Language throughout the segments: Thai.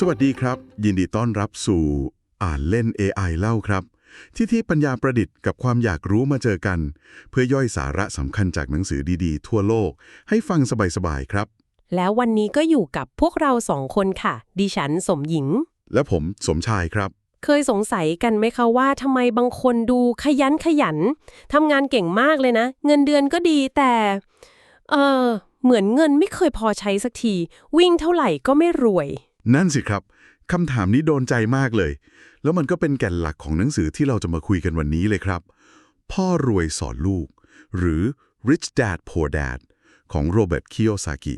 สวัสดีครับ ยินดีต้อนรับสู่อ่านเล่น AI เล่าครับ ที่ที่ปัญญาประดิษฐ์กับความอยากรู้มาเจอกัน เพื่อย่อยสาระสำคัญจากหนังสือดีๆ ทั่วโลก ให้ฟังสบายๆครับ แล้ววันนี้ก็อยู่กับพวกเราสองคนค่ะ ดิฉันสมหญิง และผมสมชายครับ เคยสงสัยกันไหมคะว่าทำไมบางคนดูขยันขยันทำงานเก่งมากเลยนะ เงินเดือนก็ดีแต่ เออเหมือนเงินไม่เคยพอใช้สักที วิ่งเท่าไหร่ก็ไม่รวย นั่นสิครับคำถามนี้โดนใจมากเลย แล้วมันก็เป็นแก่นหลักของหนังสือที่เราจะมาคุยกันวันนี้เลยครับ พ่อรวยสอนลูก หรือ Rich Dad Poor Dad ของโรเบิร์ตคิโยซากิ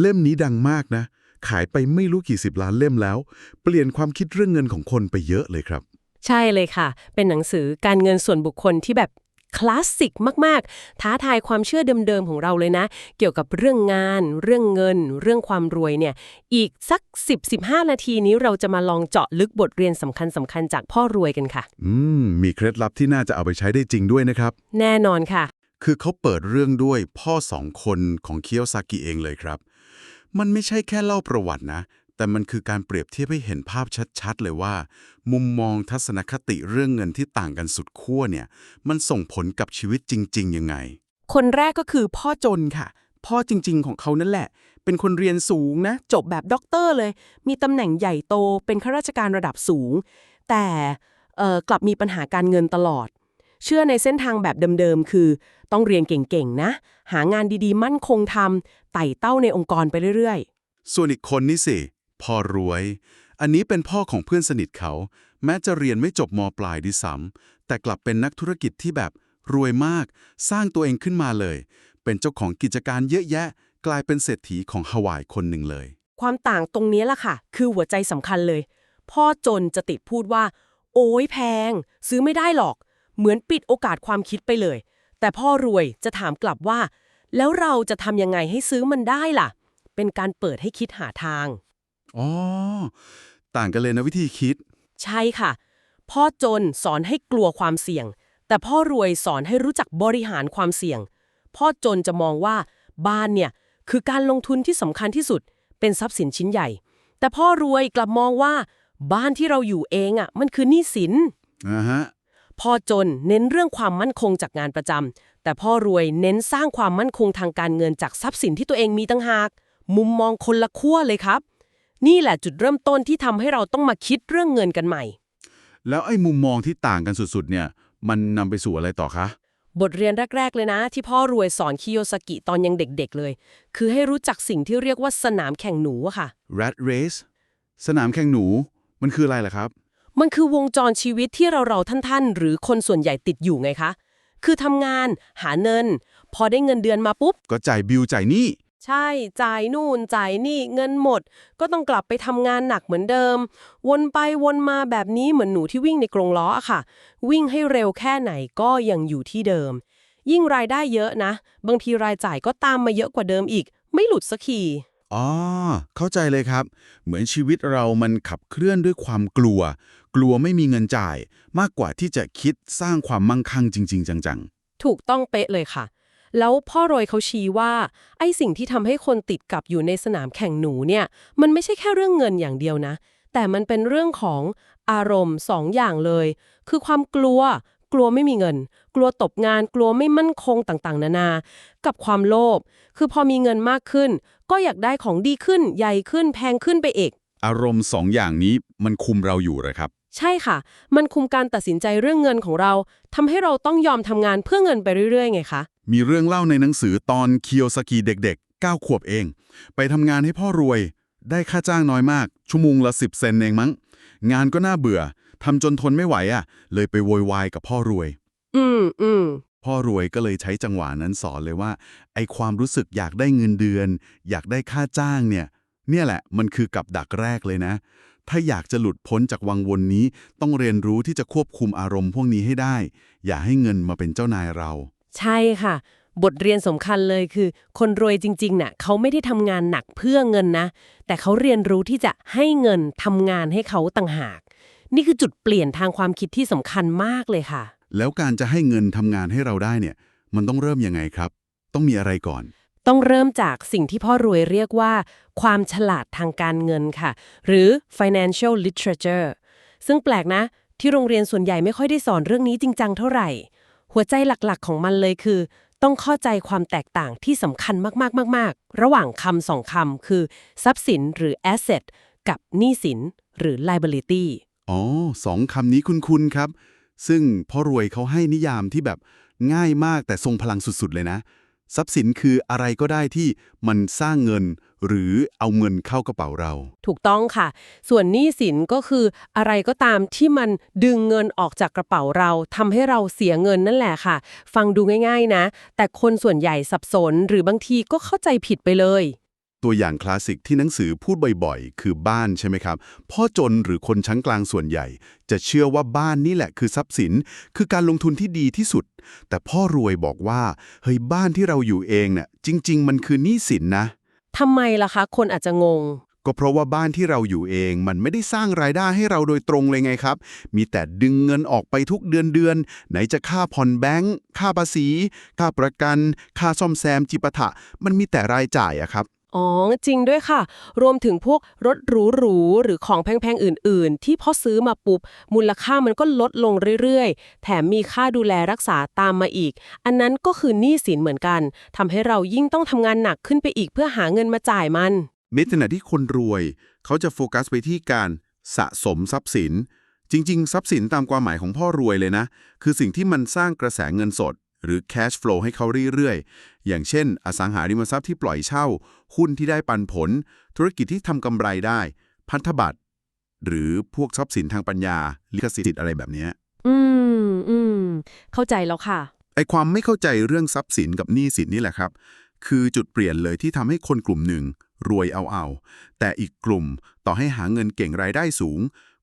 เล่มนี้ดังมากนะ ขายไปไม่รู้กี่สิบล้านเล่มแล้ว เปลี่ยนความคิดเรื่องเงินของคนไปเยอะเลยครับ ใช่เลยค่ะ เป็นหนังสือการเงินส่วนบุคคลที่แบบ คลาสสิกมาก ๆ ท้าทายความเชื่อเดิม ๆ ของเราเลยนะ เกี่ยวกับเรื่องงาน เรื่องเงิน เรื่องความรวยเนี่ย อีกสัก 10-15 นาทีนี้เราจะมาลองเจาะลึกบทเรียนสำคัญสำคัญจากพ่อรวยกันค่ะ อืม มีเคล็ดลับที่น่าจะเอาไปใช้ได้จริงด้วยนะครับ แน่นอนค่ะ คือเขาเปิดเรื่องด้วยพ่อสองคนของเคียวซากิเองเลยครับ มันไม่ใช่แค่เล่าประวัตินะ แต่มันคือการเปรียบเทียบให้เห็นภาพชัดๆ เลยว่า มุมมองทัศนคติเรื่องเงินที่ต่างกันสุดขั้วเนี่ย มันส่งผลกับชีวิตจริง ๆ ยังไง คนแรกก็คือพ่อจนค่ะ พ่อจริง ๆ ของเขานั่นแหละ เป็นคนเรียนสูงนะ จบแบบด็อกเตอร์เลย มีตำแหน่งใหญ่โต เป็นข้าราชการระดับสูง แต่เอ่อกลับมีปัญหาการเงินตลอด เชื่อในเส้นทางแบบเดิมๆ คือ ต้องเรียนเก่งๆ นะ หางานดีๆ มั่นคงทำไต่เต้าในองค์กรไปเรื่อยส่วนอีกคนนี่สิ พ่อรวย อันนี้เป็นพ่อของเพื่อนสนิทเขา แม้จะเรียนไม่จบมปลายดิซ้ำแต่กลับเป็นนักธุรกิจที่แบบรวยมาก สร้างตัวเองขึ้นมาเลย เป็นเจ้าของกิจการเยอะแยะ กลายเป็นเศรษฐีของฮาวายคนหนึ่งเลย ความต่างตรงนี้ล่ะค่ะ คือหัวใจสำคัญเลย พ่อจนจะติดพูดว่า โอ้ยแพง ซื้อไม่ได้หรอก เหมือนปิดโอกาสความคิดไปเลย แต่พ่อรวยจะถามกลับว่า แล้วเราจะทำยังไงให้ซื้อมันได้ล่ะ เป็นการเปิดให้คิดหาทาง อ๋อ ต่างกันเลยนะวิธีคิด ใช่ค่ะ พ่อจนสอนให้กลัวความเสี่ยง แต่พ่อรวยสอนให้รู้จักบริหารความเสี่ยง พ่อจนจะมองว่าบ้านเนี่ยคือการลงทุนที่สำคัญที่สุด เป็นทรัพย์สินชิ้นใหญ่ แต่พ่อรวยกลับมองว่า บ้านที่เราอยู่เองอะ มันคือหนี้สินอ่าฮะพ่อจนเน้นเรื่องความมั่นคงจากงานประจำแต่พ่อรวยเน้นสร้างความมั่นคงทางการเงินจากทรัพย์สินที่ตัวเองมีตั้งหาก มุมมองคนละขั้วเลยครับ นี่แหละจุดเริ่มต้นที่ทำให้เราต้องมาคิดเรื่องเงินกันใหม่ แล้วไอ้มุมมองที่ต่างกันสุดๆ เนี่ย มันนำไปสู่อะไรต่อคะ บทเรียนแรก ๆ เลยนะ ที่พ่อรวยสอนคิโยสกิตอนยังเด็กๆเลย คือให้รู้จักสิ่งที่เรียกว่าสนามแข่งหนูอะค่ะ rat race สนามแข่งหนู มันคืออะไรล่ะครับ มันคือวงจรชีวิตที่เราเราๆท่านๆ หรือคนส่วนใหญ่ติดอยู่ไงคะ คือทำงานหาเงิน พอได้เงินเดือนมาปุ๊บ ก็จ่ายบิลจ่ายหนี้ ใช่จ่ายนู่นจ่ายนี่เงินหมด ก็ต้องกลับไปทำงานหนักเหมือนเดิม วนไปวนมาแบบนี้เหมือนหนูที่วิ่งในกรงล้ออะค่ะ วิ่งให้เร็วแค่ไหนก็ยังอยู่ที่เดิม ยิ่งรายได้เยอะนะ บางทีรายจ่ายก็ตามมาเยอะกว่าเดิมอีก ไม่หลุดสักทีอ๋อ เข้าใจเลยครับ เหมือนชีวิตเรามันขับเคลื่อนด้วยความกลัว กลัวไม่มีเงินจ่าย มากกว่าที่จะคิดสร้างความมั่งคั่งจริง ๆ จังถูกต้องเป๊ะเลยค่ะ แล้วพ่อโรยเขาชี้ว่า ไอ้สิ่งที่ทำให้คนติดกับอยู่ในสนามแข่งหนูเนี่ย มันไม่ใช่แค่เรื่องเงินอย่างเดียวนะ แต่มันเป็นเรื่องของอารมณ์สองอย่างเลย คือความกลัว กลัวไม่มีเงิน กลัวตกงาน กลัวไม่มั่นคงต่างๆ นานา กับความโลภ คือพอมีเงินมากขึ้น ก็อยากได้ของดีขึ้น ใหญ่ขึ้น แพงขึ้นไปอีกอารมณ์สองอย่างนี้มันคุมเราอยู่เหรอครับ ใช่ค่ะ มันคุมการตัดสินใจเรื่องเงินของเราทำให้เราต้องยอมทำงานเพื่อเงินไปเรื่อยๆไงคะ มีเรื่องเล่าในหนังสือตอนเคียวสกีเด็กๆ 9 ขวบเอง ไปทำงานให้พ่อรวย ได้ค่าจ้างน้อยมาก ชั่วโมงละ 10 เซนเองมั้ง งานก็น่าเบื่อทำจนทนไม่ไหวอะ เลยไปโวยวายกับพ่อรวย อืมอืมพ่อรวยก็เลยใช้จังหวะนั้นสอนเลยว่า ไอความรู้สึกอยากได้เงินเดือน อยากได้ค่าจ้างเนี่ย เนี่ยแหละมันคือกับดักแรกเลยนะ ถ้าอยากจะหลุดพ้นจากวังวนนี้ ต้องเรียนรู้ที่จะควบคุมอารมณ์พวกนี้ให้ได้ อย่าให้เงินมาเป็นเจ้านายเรา ใช่ค่ะ บทเรียนสำคัญเลยคือ คนรวยจริงๆน่ะเขาไม่ได้ทำงานหนักเพื่อเงินนะ แต่เขาเรียนรู้ที่จะให้เงินทำงานให้เขาต่างหาก นี่คือจุดเปลี่ยนทางความคิดที่สำคัญมากเลยค่ะ แล้วการจะให้เงินทำงานให้เราได้เนี่ย มันต้องเริ่มยังไงครับ ต้องมีอะไรก่อน ต้องเริ่มจากสิ่งที่พ่อรวยเรียกว่า ความฉลาดทางการเงินค่ะ หรือ financial literature ซึ่งแปลกนะ ที่โรงเรียนส่วนใหญ่ไม่ค่อยได้สอนเรื่องนี้จริงจังเท่าไหร่ หัวใจหลักๆของมันเลยคือ ต้องเข้าใจความแตกต่างที่สำคัญมากๆๆๆระหว่างคำสองคำคือ ทรัพย์สินหรือ asset กับหนี้สินหรือ liability อ๋อสองคำนี้คุ้นๆครับ ซึ่งพ่อรวยเขาให้นิยามที่แบบง่ายมากแต่ทรงพลังสุดๆเลยนะ ทรัพย์สินคืออะไรก็ได้ที่มันสร้างเงิน หรือเอาเงินเข้ากระเป๋าเรา ถูกต้องค่ะ ส่วนหนี้สินก็คืออะไรก็ตามที่มันดึงเงินออกจากกระเป๋าเราทำให้เราเสียเงินนั่นแหละค่ะ ฟังดูง่าย ๆนะ แต่คนส่วนใหญ่สับสนหรือบางทีก็เข้าใจผิดไปเลย ตัวอย่างคลาสสิกที่หนังสือพูดบ่อยๆ คือบ้านใช่ไหมครับ พ่อจนหรือคนชั้นกลางส่วนใหญ่ จะเชื่อว่าบ้านนี่แหละคือทรัพย์สิน คือการลงทุนที่ดีที่สุด แต่พ่อรวยบอกว่า เฮ้ยบ้านที่เราอยู่เองเนี่ยจริง ๆ มันคือหนี้สินนะทำไมล่ะคะ คนอาจจะงง ก็เพราะว่าบ้านที่เราอยู่เอง มันไม่ได้สร้างรายได้ให้เราโดยตรงเลยไงครับ มีแต่ดึงเงินออกไปทุกเดือนเดือนๆไหนจะค่าผ่อนแบงค์ค่าภาษี ค่าประกัน ค่าซ่อมแซมจิปาถะ มันมีแต่รายจ่ายอะครับ อ๋อ จริงด้วยค่ะ รวมถึงพวกรถหรูๆหรือของแพงๆ อื่นๆ ที่พอซื้อมาปุ๊บ มูลค่ามันก็ลดลงเรื่อยๆ แถมมีค่าดูแลรักษาตามมาอีก อันนั้นก็คือหนี้สินเหมือนกันทำให้เรายิ่งต้องทำงานหนักขึ้นไปอีกเพื่อหาเงินมาจ่ายมันในขณะที่คนรวย เขาจะโฟกัสไปที่การสะสมทรัพย์สิน จริง ๆ ทรัพย์สินตามความหมายของพ่อรวยเลยนะ คือสิ่งที่มันสร้างกระแสเงินสด หรือ cash flow ให้เขาเรื่อยๆ อย่างเช่น อสังหาริมทรัพย์ที่ปล่อยเช่า หุ้นที่ได้ปันผล ธุรกิจที่ทำกำไรได้ พันธบัตร หรือพวกทรัพย์สินทางปัญญา ลิขสิทธิ์อะไรแบบเนี้ยอืมอืมเข้าใจแล้วค่ะ ไอความไม่เข้าใจเรื่องทรัพย์สินกับหนี้สินนี่แหละครับ คือจุดเปลี่ยนเลยที่ทำให้คนกลุ่มหนึ่งรวยเอาเอาแต่อีกกลุ่มต่อให้หาเงินเก่งรายได้สูง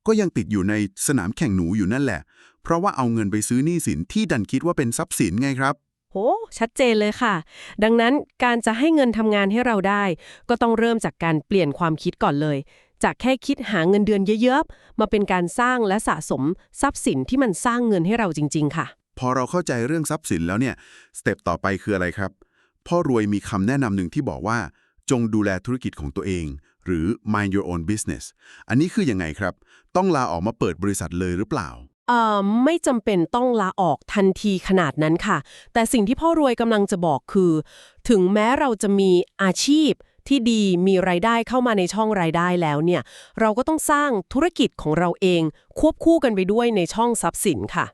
ก็ยังติดอยู่ในสนามแข่งหนูอยู่นั่นแหละ เพราะว่าเอาเงินไปซื้อหนี้สินที่ดันคิดว่าเป็นทรัพย์สินไงครับ โห ชัดเจนเลยค่ะ ดังนั้นการจะให้เงินทำงานให้เราได้ ก็ต้องเริ่มจากการเปลี่ยนความคิดก่อนเลย จากแค่คิดหาเงินเดือนเยอะๆ มาเป็นการสร้างและสะสมทรัพย์สินที่มันสร้างเงินให้เราจริง ๆ ค่ะ พอเราเข้าใจเรื่องทรัพย์สินแล้วเนี่ย สเต็ปต่อไปคืออะไรครับ พ่อรวยมีคำแนะนำหนึ่งที่บอกว่า จงดูแลธุรกิจของตัวเอง หรือ mind your own business อันนี้คือยังไงครับ ต้องลาออกมาเปิดบริษัทเลยหรือเปล่า เอ่อไม่จำเป็นต้องลาออกทันทีขนาดนั้นค่ะ แต่สิ่งที่พ่อรวยกำลังจะบอกคือ ถึงแม้เราจะมีอาชีพที่ดีมีรายได้เข้ามาในช่องรายได้แล้วเนี่ย เราก็ต้องสร้างธุรกิจของเราเอง ควบคู่กันไปด้วยในช่องทรัพย์สินค่ะ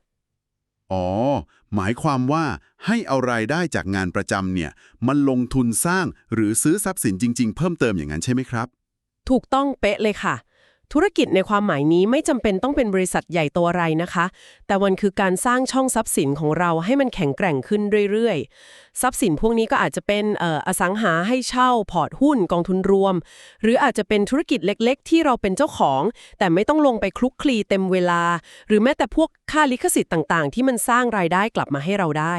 อ๋อ หมายความว่าให้เอารายได้จากงานประจำเนี่ย มันลงทุนสร้างหรือซื้อทรัพย์สินจริง ๆ เพิ่มเติมอย่างนั้นใช่ไหมครับ ถูกต้องเป๊ะเลยค่ะ ธุรกิจในความหมายนี้ไม่จำเป็นต้องเป็นบริษัทใหญ่โตอะไรนะคะ แต่มันคือการสร้างช่องทรัพย์สินของเราให้มันแข็งแกร่งขึ้นเรื่อยๆ ทรัพย์สินพวกนี้ก็อาจจะเป็นเอ่ออสังหาให้เช่า พอร์ตหุ้นกองทุนรวม หรืออาจจะเป็นธุรกิจเล็กๆ ที่เราเป็นเจ้าของ แต่ไม่ต้องลงไปคลุกคลีเต็มเวลา หรือแม้แต่พวกค่าลิขสิทธิ์ต่างๆ ที่มันสร้างรายได้กลับมาให้เราได้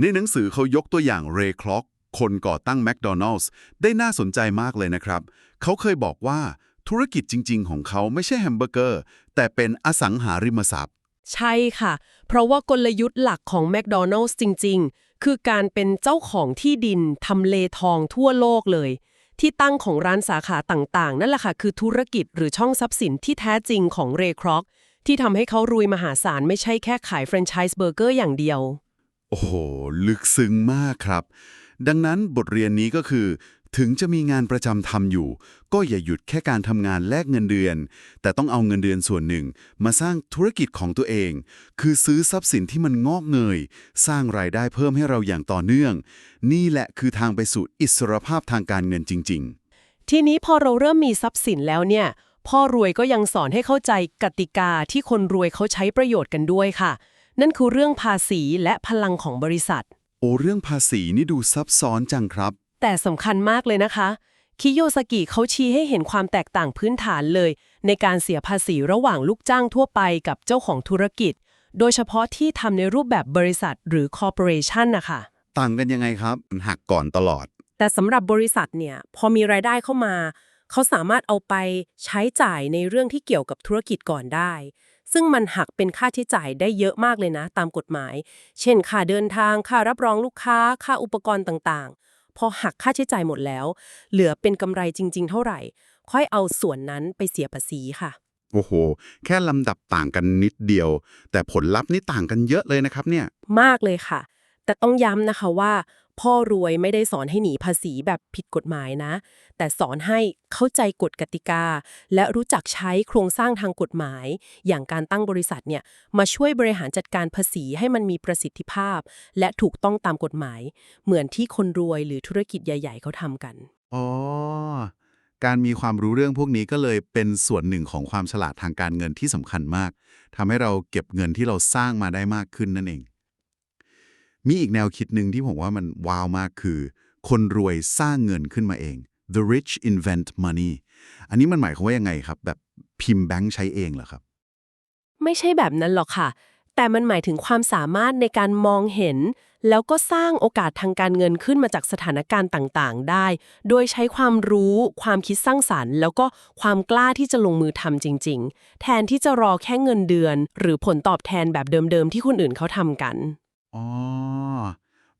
ในหนังสือเขายกตัวอย่างเรย์คล็อก คนก่อตั้งแม d โดนัล s ได้น่าสนใจมากเลยนะครับ เขาเคยบอกว่าธุรกิจจริง ๆ ของเขาไม่ใช่แฮมเบอร์เกอร์ แต่เป็นอสังหาริมทรัพย์ ใช่ค่ะ เพราะว่ากลยุทธ์หลักของ McDonald's จริง ๆ คือการเป็นเจ้าของที่ดินทำเลทองทั่วโลกเลย ที่ตั้งของร้านสาขาต่างๆ นั่นแหละค่ะ คือธุรกิจหรือช่องทรัพย์สินที่แท้จริงของเรย์ครอกที่ทำให้เขารวยมหาศาลไม่ใช่แค่ขายแฟรนไชส์เบอร์เกอร์อย่างเดียว โอ้โห ลึกซึ้งมากครับ ดังนั้นบทเรียนนี้ก็คือ ถึงจะมีงานประจำทำอยู่ ก็อย่าหยุดแค่การทำงานแลกเงินเดือน แต่ต้องเอาเงินเดือนส่วนหนึ่ง มาสร้างธุรกิจของตัวเอง คือซื้อทรัพย์สินที่มันงอกเงย สร้างรายได้เพิ่มให้เราอย่างต่อเนื่อง นี่แหละคือทางไปสู่อิสรภาพทางการเงินจริง ๆ ทีนี้พอเราเริ่มมีทรัพย์สินแล้วเนี่ยพ่อรวยก็ยังสอนให้เข้าใจกติกาที่คนรวยเขาใช้ประโยชน์กันด้วยค่ะ นั่นคือเรื่องภาษีและพลังของบริษัท อ้เรื่องภาษีนี่ดูซับซ้อนจังครับ แต่สำคัญมากเลยนะคะ คิโยสกิเขาชี้ให้เห็นความแตกต่างพื้นฐานเลย ในการเสียภาษีระหว่างลูกจ้างทั่วไปกับเจ้าของธุรกิจ โดยเฉพาะที่ทำในรูปแบบบริษัทหรือคอร์ปอเรชันนะคะ ต่างกันยังไงครับหักก่อนตลอด แต่สำหรับบริษัทเนี่ยพอมีรายได้เข้ามา เขาสามารถเอาไปใช้จ่ายในเรื่องที่เกี่ยวกับธุรกิจก่อนได้ ซึ่งมันหักเป็นค่าใช้จ่ายได้เยอะมากเลยนะ ตามกฎหมาย เช่น ค่าเดินทาง ค่ารับรองลูกค้า ค่าอุปกรณ์ต่างๆ พอหักค่าใช้จ่ายหมดแล้ว เหลือเป็นกำไรจริง ๆ เท่าไหร่ ค่อยเอาส่วนนั้นไปเสียภาษีค่ะ โอ้โห แค่ลำดับต่างกันนิดเดียว แต่ผลลัพธ์นี่ต่างกันเยอะเลยนะครับเนี่ย มากเลยค่ะ แต่ต้องย้ำนะคะว่า พ่อรวยไม่ได้สอนให้หนีภาษีแบบผิดกฎหมายนะ แต่สอนให้เข้าใจกฎกติกา และรู้จักใช้โครงสร้างทางกฎหมาย อย่างการตั้งบริษัทเนี่ยมาช่วยบริหารจัดการภาษีให้มันมีประสิทธิภาพ และถูกต้องตามกฎหมาย เหมือนที่คนรวยหรือธุรกิจใหญ่ ๆเขาทำกันอ๋อการมีความรู้เรื่องพวกนี้ก็เลยเป็นส่วนหนึ่งของความฉลาดทางการเงินที่สำคัญมากทำให้เราเก็บเงินที่เราสร้างมาได้มากขึ้นนั่นเอง มีอีกแนวคิดหนึ่งที่ผมว่ามันว้าวมากคือ คนรวยสร้างเงินขึ้นมาเอง the rich invent money อันนี้มันหมายความว่ายังไงครับ แบบพิมพ์แบงค์ใช้เองเหรอครับ ไม่ใช่แบบนั้นหรอกค่ะ แต่มันหมายถึงความสามารถในการมองเห็น แล้วก็สร้างโอกาสทางการเงินขึ้นมาจากสถานการณ์ต่างๆ ได้ โดยใช้ความรู้ ความคิดสร้างสารรค์ แล้วก็ความกล้าที่จะลงมือทำจริง ๆ แทนที่จะรอแค่เงินเดือน หรือผลตอบแทนแบบเดิมๆที่คนอื่นเขาทำกัน อ๋อ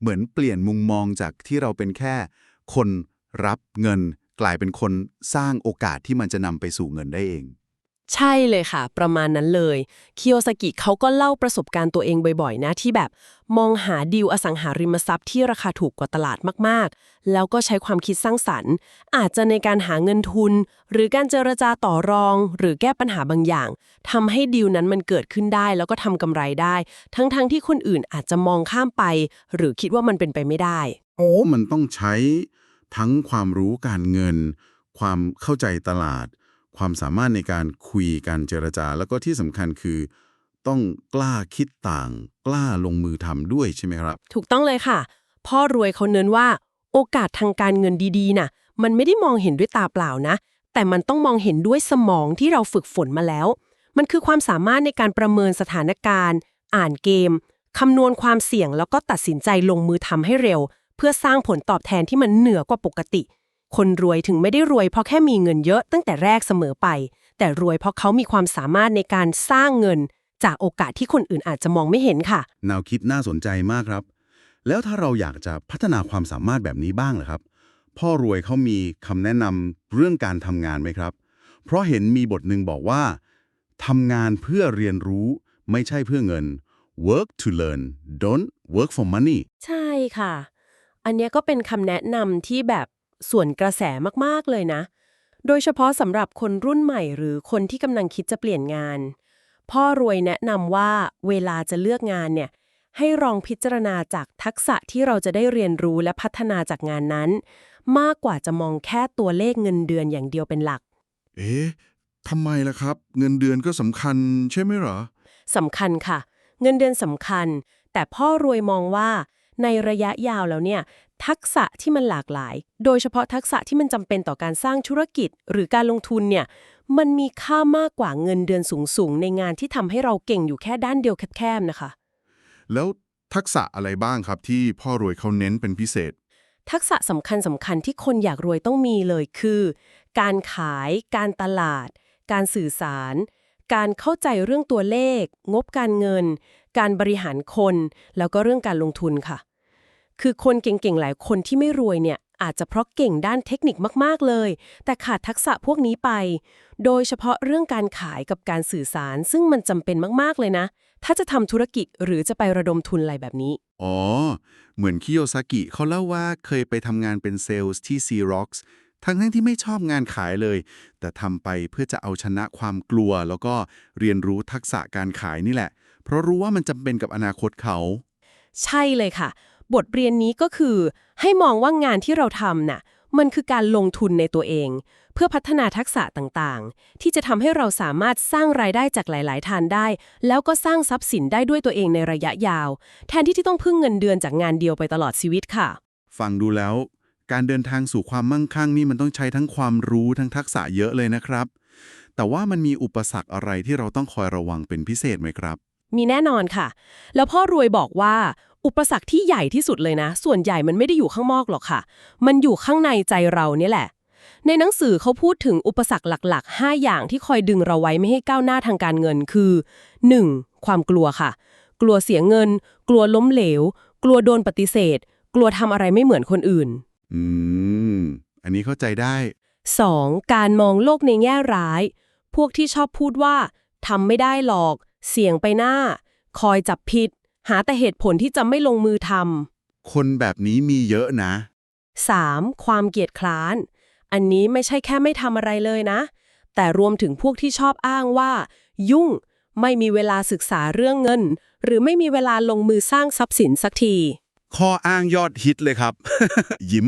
เหมือนเปลี่ยนมุมมองจากที่เราเป็นแค่คนรับเงิน กลายเป็นคนสร้างโอกาสที่มันจะนำไปสู่เงินได้เอง ใช่เลยค่ะ ประมาณนั้นเลยคิโอซากิเขาก็เล่าประสบการณ์ตัวเองบ่อยๆ นะ ที่แบบมองหาดีลอสังหาริมทรัพย์ที่ราคาถูกกว่าตลาดมากๆ แล้วก็ใช้ความคิดสร้างสรรค์ อาจจะในการหาเงินทุน หรือการเจรจาต่อรอง หรือแก้ปัญหาบางอย่างทำให้ดีลนั้นมันเกิดขึ้นได้ แล้วก็ทำกำไรได้ ทั้งๆที่คนอื่นอาจจะมองข้ามไป หรือคิดว่ามันเป็นไปไม่ได้ โอ้มันต้องใช้ทั้งความรู้การเงิน ความเข้าใจตลาด ความสามารถในการคุยการเจรจา แล้วก็ที่สำคัญคือ ต้องกล้าคิดต่าง กล้าลงมือทำด้วยใช่ไหมครับ ถูกต้องเลยค่ะ พ่อรวยเขาเน้นว่า โอกาสทางการเงินดีๆน่ะ มันไม่ได้มองเห็นด้วยตาเปล่านะ แต่มันต้องมองเห็นด้วยสมองที่เราฝึกฝนมาแล้ว มันคือความสามารถในการประเมินสถานการณ์ อ่านเกมคำนวณความเสี่ยงแล้วก็ตัดสินใจลงมือทำให้เร็ว เพื่อสร้างผลตอบแทนที่มันเหนือกว่าปกติ คนรวยถึงไม่ได้รวยเพราะแค่มีเงินเยอะตั้งแต่แรกเสมอไป แต่รวยเพราะเขามีความสามารถในการสร้างเงิน จากโอกาสที่คนอื่นอาจจะมองไม่เห็นค่ะ แนวคิดน่าสนใจมากครับ แล้วถ้าเราอยากจะพัฒนาความสามารถแบบนี้บ้างเหรอครับ พ่อรวยเขามีคำแนะนำเรื่องการทำงานไหมครับ เพราะเห็นมีบทหนึ่งบอกว่าทำงานเพื่อเรียนรู้ไม่ใช่เพื่อเงิน work to learn don't work for money ใช่ค่ะ อันเนี้ยก็เป็นคำแนะนำที่แบบ ส่วนกระแสมากๆเลยนะ โดยเฉพาะสำหรับคนรุ่นใหม่หรือคนที่กำลังคิดจะเปลี่ยนงาน พ่อรวยแนะนำว่าเวลาจะเลือกงานเนี่ยให้ลองพิจารณาจากทักษะที่เราจะได้เรียนรู้และพัฒนาจากงานนั้น มากกว่าจะมองแค่ตัวเลขเงินเดือนอย่างเดียวเป็นหลัก เอ๊ะทำไมล่ะครับ เงินเดือนก็สำคัญใช่ไหมเหรอสำคัญค่ะ เงินเดือนสำคัญ แต่พ่อรวยมองว่าในระยะยาวแล้วเนี่ย ทักษะที่มันหลากหลาย โดยเฉพาะทักษะที่มันจำเป็นต่อการสร้างธุรกิจ หรือการลงทุนเนี่ย มันมีค่ามากกว่าเงินเดือนสูงๆ ในงานที่ทำให้เราเก่งอยู่แค่ด้านเดียวแคบๆนะคะ แล้วทักษะอะไรบ้างครับที่พ่อรวยเขาเน้นเป็นพิเศษ ทักษะสำคัญสำคัญที่คนอยากรวยต้องมีเลยคือ การขาย การตลาด การสื่อสาร การเข้าใจเรื่องตัวเลข งบการเงิน การบริหารคน แล้วก็เรื่องการลงทุนค่ะ คือคนเก่งๆ หลายคนที่ไม่รวยเนี่ยอาจจะเพราะเก่งด้านเทคนิคมากๆเลย แต่ขาดทักษะพวกนี้ไป โดยเฉพาะเรื่องการขายกับการสื่อสาร ซึ่งมันจำเป็นมากๆเลยนะ ถ้าจะทำธุรกิจหรือจะไประดมทุนอะไรแบบนี้ อ๋อ เหมือนคิโยซากิเขาเล่าว่าเคยไปทำงานเป็นเซลล์ที่ Xerox ทั้งทั้งๆที่ไม่ชอบงานขายเลย แต่ทำไปเพื่อจะเอาชนะความกลัว แล้วก็เรียนรู้ทักษะการขายนี่แหละ เพราะรู้ว่ามันจำเป็นกับอนาคตเขา ใช่เลยค่ะ บทเรียนนี้ก็คือ ให้มองว่างานที่เราทำน่ะมันคือการลงทุนในตัวเอง เพื่อพัฒนาทักษะต่างๆ ที่จะทำให้เราสามารถสร้างรายได้จากหลาย ๆ ทานได้ แล้วก็สร้างทรัพย์สินได้ด้วยตัวเองในระยะยาว แทนที่ที่ต้องพึ่งเงินเดือนจากงานเดียวไปตลอดชีวิตค่ะ ฟังดูแล้ว การเดินทางสู่ความมั่งคั่งนี่มันต้องใช้ทั้งความรู้ทั้งทักษะเยอะเลยนะครับ แต่ว่ามันมีอุปสรรคอะไรที่เราต้องคอยระวังเป็นพิเศษไหมครับ มีแน่นอนค่ะ แล้วพ่อรวยบอกว่า อุปสรรคที่ใหญ่ที่สุดเลยนะ ส่วนใหญ่มันไม่ได้อยู่ข้างนอกหรอกค่ะ มันอยู่ข้างในใจเราเนี่ยแหละ ในหนังสือเขาพูดถึงอุปสรรคหลัก ๆ 5 อย่างที่คอยดึงเราไว้ไม่ให้ก้าวหน้าทางการเงินคือ 1. ความกลัวค่ะ กลัวเสียเงิน กลัวล้มเหลว กลัวโดนปฏิเสธ กลัวทำอะไรไม่เหมือนคนอื่น อืม อันนี้เข้าใจได้ 2. การมองโลกในแง่ร้าย พวกที่ชอบพูดว่าทำไม่ได้หรอก เสี่ยงไปหน้า คอยจับผิด หาแต่เหตุผลที่จะไม่ลงมือทำคนแบบนี้มีเยอะนะ 3. ความเกียจคร้าน อันนี้ไม่ใช่แค่ไม่ทำอะไรเลยนะ แต่รวมถึงพวกที่ชอบอ้างว่า ยุ่งไม่มีเวลาศึกษาเรื่องเงิน หรือไม่มีเวลาลงมือสร้างทรัพย์สินสักที ข้ออ้างยอดฮิตเลยครับ ยิ้ม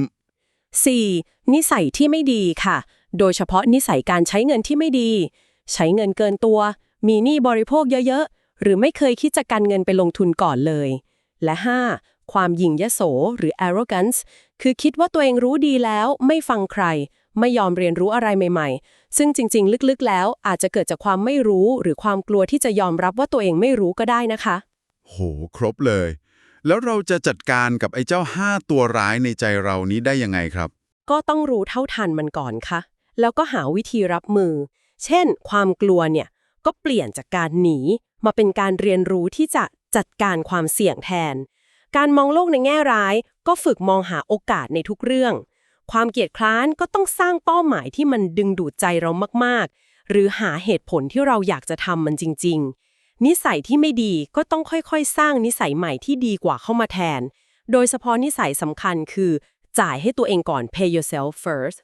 4. นิสัยที่ไม่ดีค่ะ โดยเฉพาะนิสัยการใช้เงินที่ไม่ดี ใช้เงินเกินตัว มีหนี้บริโภคเยอะๆ หรือไม่เคยคิดจะกันเงินไปลงทุนก่อนเลย และ 5. ความหยิ่งยโสหรือ arrogance คือคิดว่าตัวเองรู้ดีแล้วไม่ฟังใคร ไม่ยอมเรียนรู้อะไรใหม่ๆ ซึ่งจริง ๆ ลึกๆ แล้วอาจจะเกิดจากความไม่รู้หรือความกลัวที่จะยอมรับว่าตัวเองไม่รู้ก็ได้นะคะ โห ครบเลย แล้วเราจะจัดการกับไอ้เจ้าห้าตัวร้ายในใจเรานี้ได้ยังไงครับ ก็ต้องรู้เท่าทันมันก่อนค่ะ แล้วก็หาวิธีรับมือ เช่น ความกลัวเนี่ย ก็เปลี่ยนจากการหนี มาเป็นการเรียนรู้ที่จะจัดการความเสี่ยงแทน การมองโลกในแง่ร้าย ก็ฝึกมองหาโอกาสในทุกเรื่อง ความเกียดคร้านก็ต้องสร้างเป้าหมายที่มันดึงดูดใจเรามากๆ หรือหาเหตุผลที่เราอยากจะทำมันจริง ๆ นิสัยที่ไม่ดีก็ต้องค่อยๆ สร้างนิสัยใหม่ที่ดีกว่าเข้ามาแทน โดยเฉพาะนิสัยสำคัญคือ จ่ายให้ตัวเองก่อน pay yourself first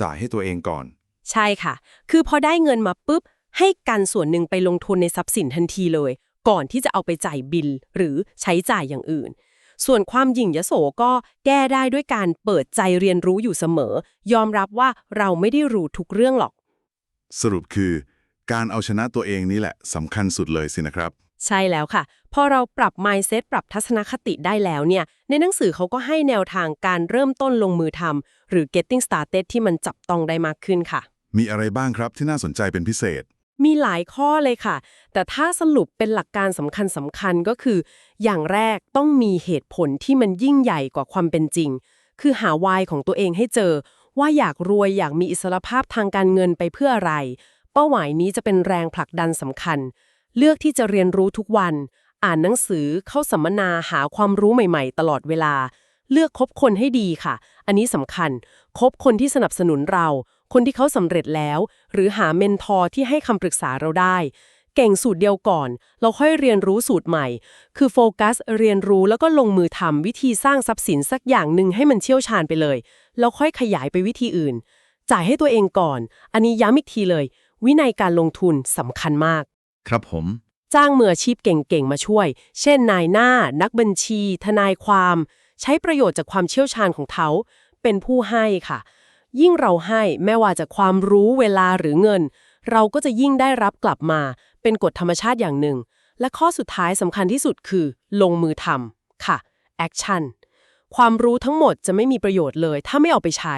จ่ายให้ตัวเองก่อน ใช่ค่ะ คือพอได้เงินมาปุ๊บ ให้กันส่วนหนึ่งไปลงทุนในทรัพย์สินทันทีเลย ก่อนที่จะเอาไปจ่ายบิลหรือใช้จ่ายอย่างอื่น ส่วนความหยิ่งยโสก็แก้ได้ด้วยการเปิดใจเรียนรู้อยู่เสมอ ยอมรับว่าเราไม่ได้รู้ทุกเรื่องหรอก สรุปคือการเอาชนะตัวเองนี่แหละสำคัญสุดเลยสินะครับ ใช่แล้วค่ะ พอเราปรับ mindset ปรับทัศนคติได้แล้วเนี่ย ในหนังสือเขาก็ให้แนวทางการเริ่มต้นลงมือทำหรือ getting started ที่มันจับต้องได้มากขึ้นค่ะ มีอะไรบ้างครับที่น่าสนใจเป็นพิเศษ มีหลายข้อเลยค่ะ แต่ถ้าสรุปเป็นหลักการสำคัญสำคัญก็คือ อย่างแรกต้องมีเหตุผลที่มันยิ่งใหญ่กว่าความเป็นจริง คือหาวายของตัวเองให้เจอ ว่าอยากรวยอยากมีอิสรภาพทางการเงินไปเพื่ออะไร เป้าหมายนี้จะเป็นแรงผลักดันสำคัญ เลือกที่จะเรียนรู้ทุกวัน อ่านหนังสือเข้าสัมมนาหาความรู้ใหม่ ๆ ตลอดเวลา เลือกคบคนให้ดีค่ะ อันนี้สำคัญ คบคนที่สนับสนุนเรา คนที่เขาสำเร็จแล้ว หรือหาเมนทอร์ที่ให้คำปรึกษาเราได้ เก่งสูตรเดียวก่อน เราค่อยเรียนรู้สูตรใหม่ คือโฟกัสเรียนรู้แล้วก็ลงมือทำวิธีสร้างทรัพย์สินสักอย่างหนึ่งให้มันเชี่ยวชาญไปเลย แล้วค่อยขยายไปวิธีอื่น จ่ายให้ตัวเองก่อน อันนี้ย้ำอีกทีเลย วินัยการลงทุนสำคัญมาก ครับผมจ้างมืออาชีพเก่งๆ มาช่วย เช่นนายหน้า นักบัญชี ทนายความ ใช้ประโยชน์จากความเชี่ยวชาญของเขา เป็นผู้ให้ค่ะ ยิ่งเราให้แม้ว่าจากความรู้เวลาหรือเงิน เราก็จะยิ่งได้รับกลับมา เป็นกฎธรรมชาติอย่างหนึ่ง และข้อสุดท้ายสำคัญที่สุดคือ ลงมือทำค่ะ action ความรู้ทั้งหมดจะไม่มีประโยชน์เลย ถ้าไม่เอาไปใช้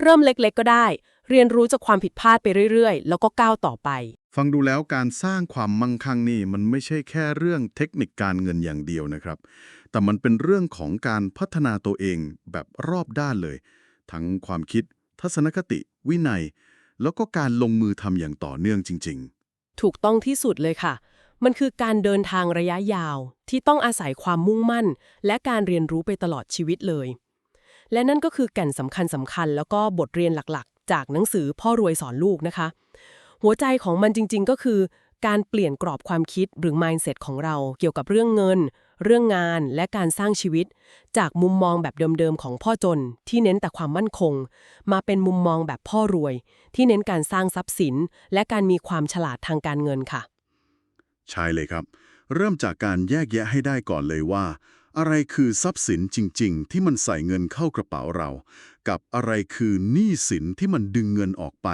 เริ่มเล็กๆ ก็ได้ เรียนรู้จากความผิดพลาดไปเรื่อยๆ แล้วก็ก้าวต่อไป ฟังดูแล้วการสร้างความมั่งคั่งนี่มันไม่ใช่แค่เรื่องเทคนิคการเงินอย่างเดียวนะครับ แต่มันเป็นเรื่องของการพัฒนาตัวเองแบบรอบด้านเลย ทั้งความคิด ทัศนคติ วินัย แล้วก็การลงมือทำอย่างต่อเนื่องจริง ๆ ถูกต้องที่สุดเลยค่ะ มันคือการเดินทางระยะยาวที่ต้องอาศัยความมุ่งมั่น และการเรียนรู้ไปตลอดชีวิตเลย และนั่นก็คือแก่นสำคัญสำคัญ แล้วก็บทเรียนหลักๆ จากหนังสือพ่อรวยสอนลูกนะคะ หัวใจของมันจริง ๆ ก็คือ การเปลี่ยนกรอบความคิดหรือ mindset ของเราเกี่ยวกับเรื่องเงิน เรื่องงานและการสร้างชีวิต จากมุมมองแบบเดิมๆของพ่อจน ที่เน้นแต่ความมั่นคง มาเป็นมุมมองแบบพ่อรวย ที่เน้นการสร้างทรัพย์สิน และการมีความฉลาดทางการเงินค่ะ ใช่เลยครับ เริ่มจากการแยกแยะให้ได้ก่อนเลยว่า อะไรคือทรัพย์สินจริง ๆ ที่มันใส่เงินเข้ากระเป๋าเรา กับอะไรคือหนี้สินที่มันดึงเงินออกไป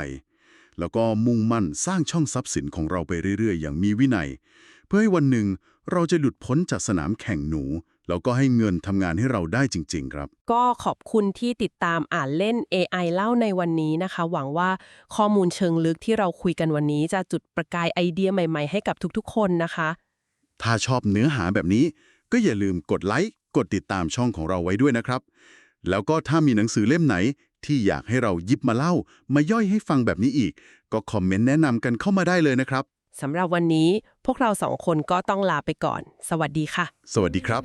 แล้วก็มุ่งมั่นสร้างช่องทรัพย์สินของเราไปเรื่อยๆ อย่างมีวินัย เพื่อให้วันหนึ่ง เราจะหลุดพ้นจากสนามแข่งหนู แล้วก็ให้เงินทำงานให้เราได้จริง ๆ ครับ ก็ขอบคุณที่ติดตามอ่านเล่น AI เล่าในวันนี้นะคะ หวังว่าข้อมูลเชิงลึกที่เราคุยกันวันนี้ จะจุดประกายไอเดียใหม่ๆให้กับทุกๆ คนนะคะ ถ้าชอบเนื้อหาแบบนี้ ก็อย่าลืมกดไลค์กดติดตามช่องของเราไว้ด้วยนะครับ แล้วก็ถ้ามีหนังสือเล่มไหนที่อยากให้เราหยิบมาเล่า มาย่อยให้ฟังแบบนี้อีก ก็คอมเมนต์แนะนำกันเข้ามาได้เลยนะครับ สำหรับวันนี้พวกเราสองคนก็ต้องลาไปก่อน สวัสดีค่ะ สวัสดีครับ